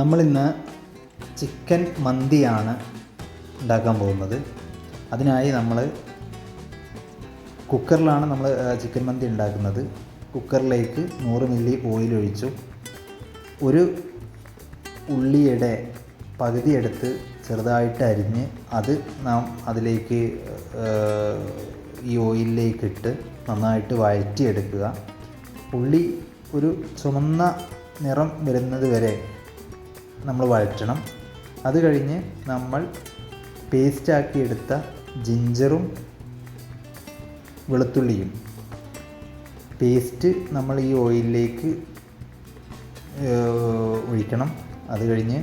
നമ്മളിന്ന് ചിക്കൻ മന്തിയാണ് ഉണ്ടാക്കാൻ പോകുന്നത്. അതിനായി നമ്മൾ കുക്കറിലാണ് നമ്മൾ ചിക്കൻ മന്തി ഉണ്ടാക്കുന്നത്. കുക്കറിലേക്ക് നൂറ് മില്ലി ഓയിൽ ഒഴിച്ചു. ഒരു ഉള്ളിയുടെ പകുതി എടുത്ത് ചെറുതായിട്ട് അരിഞ്ഞ് അത് നാം അതിലേക്ക് ഈ ഓയിലിലേക്ക് ഇട്ട് നന്നായിട്ട് വഴറ്റിയെടുക്കുക. ഉള്ളി ഒരു ചുമന്ന നിറം വരുന്നത് വരെ നമ്മൾ വഴറ്റണം. അത് കഴിഞ്ഞ് നമ്മൾ പേസ്റ്റാക്കി എടുത്ത ജിഞ്ചറും വെളുത്തുള്ളിയും പേസ്റ്റ് നമ്മൾ ഈ ഓയിലിലേക്ക് ഒഴിക്കണം. അത് കഴിഞ്ഞ്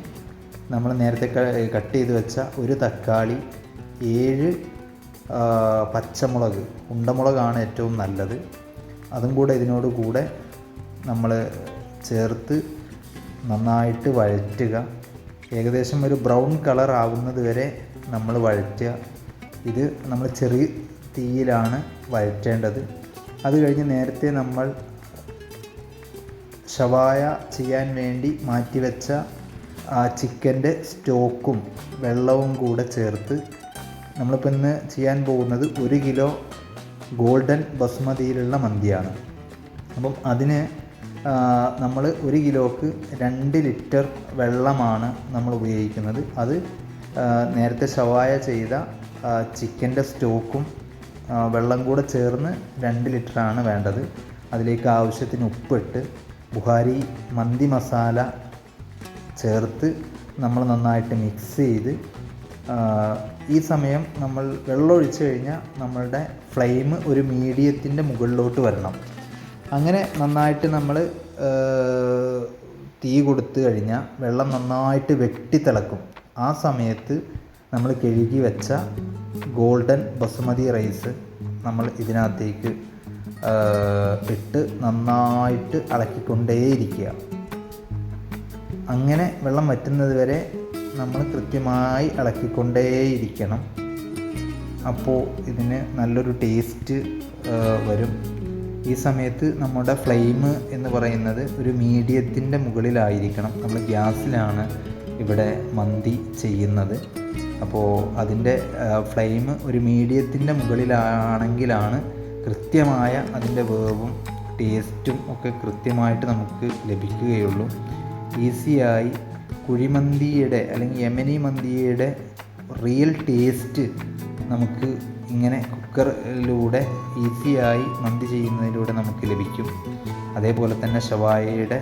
നമ്മൾ നേരത്തെ കട്ട് ചെയ്ത് വെച്ച ഒരു തക്കാളി ഏഴ് പച്ചമുളക് ഉണ്ടമുളകാണ് ഏറ്റവും നല്ലത്. അതും കൂടെ ഇതിനോട് കൂടെ നമ്മൾ ചേർത്ത് നന്നായിട്ട് വഴറ്റുക. ഏകദേശം ഒരു ബ്രൗൺ കളർ ആവുന്നത് വരെ നമ്മൾ വഴറ്റുക. ഇത് നമ്മൾ ചെറിയ തീയിലാണ് വഴറ്റേണ്ടത്. അത് കഴിഞ്ഞ് നേരത്തെ നമ്മൾ ഷവായ ചെയ്യാൻ വേണ്ടി മാറ്റിവെച്ച ആ ചിക്കന്റെ സ്റ്റോക്കും വെള്ളവും കൂടെ ചേർത്ത് നമ്മളിപ്പോൾ ഇന്ന് ചെയ്യാൻ പോകുന്നത് ഒരു കിലോ ഗോൾഡൻ ബസ്മതിയിലുള്ള മന്തിയാണ്. അപ്പം അതിന് നമ്മൾ ഒരു കിലോക്ക് രണ്ട് ലിറ്റർ വെള്ളമാണ് നമ്മൾ ഉപയോഗിക്കുന്നത്. അത് നേരത്തെ ഷവായ ചെയ്ത ചിക്കന്റെ സ്റ്റോക്കും വെള്ളം കൂടെ ചേർന്ന് രണ്ട് ലിറ്ററാണ് വേണ്ടത്. അതിലേക്ക് ആവശ്യത്തിന് ഉപ്പിട്ട് ബുഹാരി മന്തി മസാല ചേർത്ത് നമ്മൾ നന്നായിട്ട് മിക്സ് ചെയ്ത് ഈ സമയം നമ്മൾ വെള്ളം ഒഴിച്ച് കഴിഞ്ഞാൽ നമ്മളുടെ ഫ്ലെയിം ഒരു മീഡിയത്തിന്റെ മുകളിലോട്ട് വരണം. അങ്ങനെ നന്നായിട്ട് നമ്മൾ തീ കൊടുത്തു കഴിഞ്ഞാൽ വെള്ളം നന്നായിട്ട് വെട്ടിത്തിളക്കും ആ സമയത്ത് നമ്മൾ കഴുകി വെച്ച ഗോൾഡൻ ബസുമതി റൈസ് നമ്മൾ ഇതിനകത്തേക്ക് ഇട്ട് നന്നായിട്ട് ഇളക്കിക്കൊണ്ടേയിരിക്കുക. അങ്ങനെ വെള്ളം വറ്റുന്നത് വരെ നമ്മൾ കൃത്യമായി ഇളക്കിക്കൊണ്ടേയിരിക്കണം. അപ്പോൾ ഇതിന് നല്ലൊരു ടേസ്റ്റ് വരും. ഈ സമയത്ത് നമ്മുടെ ഫ്ലെയിം എന്ന് പറയുന്നത് ഒരു മീഡിയത്തിന്റെ മുകളിലായിരിക്കണം. നമ്മൾ ഗ്യാസിലാണ് ഇവിടെ മന്തി ചെയ്യുന്നത്. അപ്പോൾ അതിന്റെ ഫ്ലെയിം ഒരു മീഡിയത്തിന്റെ മുകളിലാണെങ്കിലാണ് കൃത്യമായ അതിന്റെ വേവും ടേസ്റ്റും ഒക്കെ കൃത്യമായിട്ട് നമുക്ക് ലഭിക്കുകയുള്ളൂ. ഈസിയായി കുഴിമന്തിയുടെ അല്ലെങ്കിൽ യമനി മന്തിയുടെ റിയൽ ടേസ്റ്റ് നമുക്ക് ഇങ്ങനെ കുക്കറിലൂടെ ഈസിയായി മന്തി ചെയ്യുന്നതിലൂടെ നമുക്ക് ലഭിക്കും. അതേപോലെ തന്നെ ഷവായയുടെ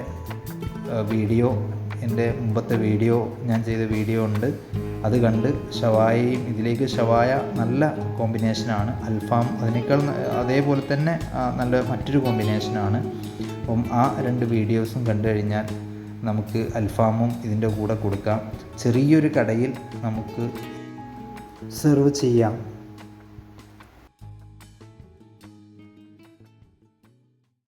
വീഡിയോ എന്റെ മുമ്പത്തെ വീഡിയോ ഞാൻ ചെയ്ത വീഡിയോ ഉണ്ട്. അത് കണ്ട് ഷവായയും ഇതിലേക്ക് ഷവായ നല്ല കോമ്പിനേഷനാണ്. അൽഫാം അതിനേക്കാൾ അതേപോലെ തന്നെ നല്ല മറ്റൊരു കോമ്പിനേഷനാണ്. അപ്പം ആ രണ്ട് വീഡിയോസും കണ്ടു കഴിഞ്ഞാൽ നമുക്ക് അൽഫാമും ഇതിന്റെ കൂടെ കൊടുക്കാം. ചെറിയൊരു കടയിൽ നമുക്ക് സെർവ് ചെയ്യാം.